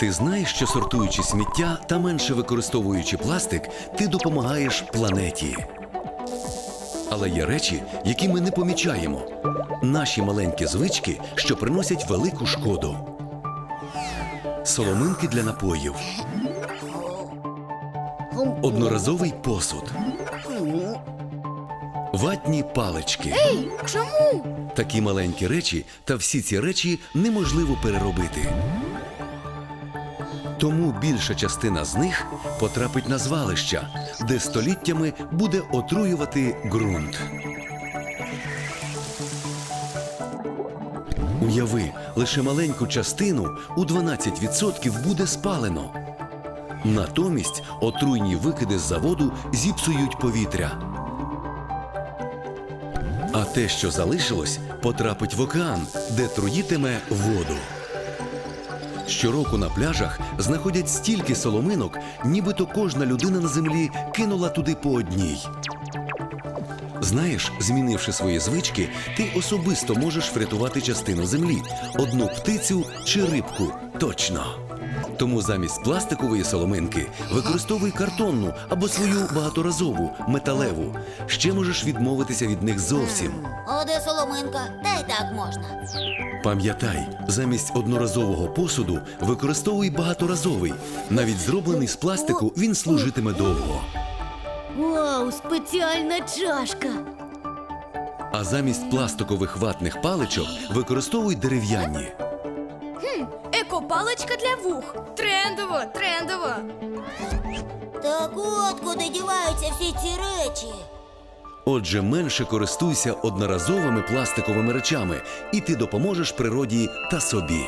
Ти знаєш, що сортуючи сміття та менше використовуючи пластик, ти допомагаєш планеті. Але є речі, які ми не помічаємо. Наші маленькі звички, що приносять велику шкоду. Соломинки для напоїв, одноразовий посуд, ватні палички. Ей, чому? Такі маленькі речі, та всі ці речі неможливо переробити. Тому більша частина з них потрапить на звалища, де століттями буде отруювати ґрунт. Уяви, лише маленьку частину у 12% буде спалено. Натомість отруйні викиди з заводу зіпсують повітря. А те, що залишилось, потрапить в океан, де труїтиме воду. Щороку на пляжах знаходять стільки соломинок, нібито кожна людина на землі кинула туди по одній. Знаєш, змінивши свої звички, ти особисто можеш врятувати частину землі, одну птицю чи рибку. Точно. Тому замість пластикової соломинки використовуй картонну або свою багаторазову металеву. Ще можеш відмовитися від них зовсім. А де соломинка? Та й так можна. Пам'ятай, замість одноразового посуду використовуй багаторазовий. Навіть зроблений з пластику він служитиме довго. Вау, спеціальна чашка. А замість пластикових ватних паличок використовуй дерев'яні. Екопаличка для вух. Трендово, трендово. Так от куди діваються всі ці речі. Отже, менше користуйся одноразовими пластиковими речами, і ти допоможеш природі та собі.